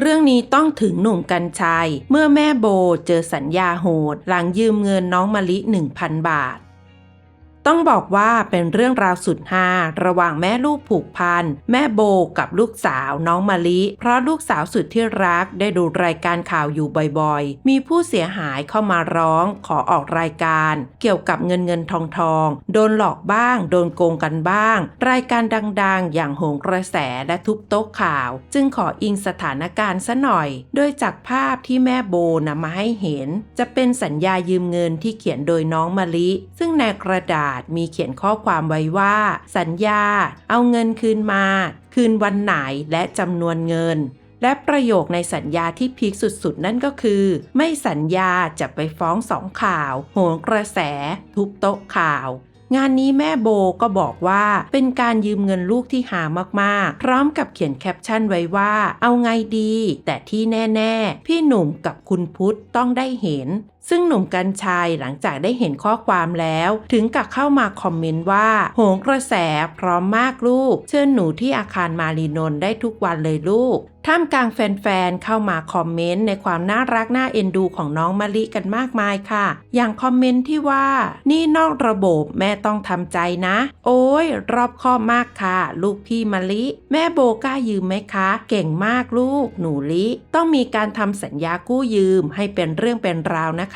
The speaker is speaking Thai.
เรื่องนี้ต้องถึงหนุ่มกัญชัย เมื่อแม่โบเจอสัญญาโหด หลังยืมเงินน้องมะลิ 1,000 บาท ต้องบอกว่าเป็นเรื่องราวสุดฮาระหว่างแม่ลูกผูกพันแม่โบกับลูกสาวน้องมะลิ เพราะลูกสาวสุดที่รักได้ดูรายการข่าวอยู่บ่อยๆ มีผู้เสียหายเข้ามาร้องขอออกรายการ เกี่ยวกับเงินเงินทองทองโดนหลอกบ้าง โดนโกงกันบ้าง รายการดังๆ อย่างโหงกระแสและทุบโต๊ะข่าว จึงขออิงสถานการณ์ซะหน่อย โดยจากภาพที่แม่โบนำมาให้เห็น จะเป็นสัญญายืมเงินที่เขียนโดยน้องมะลิ ซึ่งในกระดาษมีเขียนข้อความไว้ว่า สัญญา เอาเงินคืนมา คืนวันไหนและจำนวนเงิน และประโยคในสัญญาที่พีคสุดๆ นั่นก็คือ ไม่สัญญาจะไปฟ้องสองข่าว โหนกระแส ทุบโต๊ะข่าวงานนี้แม่โบก็บอกว่าเป็นการยืมเงินลูกที่หามากๆ พร้อมกับเขียนแคปชั่นไว้ว่า เอาไงดี แต่ที่แน่ ๆ พี่หนุ่มกับคุณพุทธต้องได้เห็น ซึ่งหนุ่มกัญชัยหลังจากได้เห็นข้อความแล้ว ถึงกับเข้ามาคอมเมนต์ว่า โหงกระแสพร้อมมากลูก เชิญหนูที่อาคารมารีนนได้ทุกวันเลยลูกท่ามกลางแฟนๆ เข้ามาคอมเมนต์ในความน่ารักน่าเอ็นดูของน้องมะลิกันมากมายค่ะ อย่างคอมเมนต์ที่ว่า นี่นอกระบบแม่ต้องทำใจนะ โอ้ยรอบคอบมากค่ะ ลูกพี่มะลิ แม่โบกล้ายืมไหมคะ เก่งมากลูก หนูลิ ต้องมีการทำสัญญากู้ยืมให้เป็นเรื่องเป็นราวนะคะ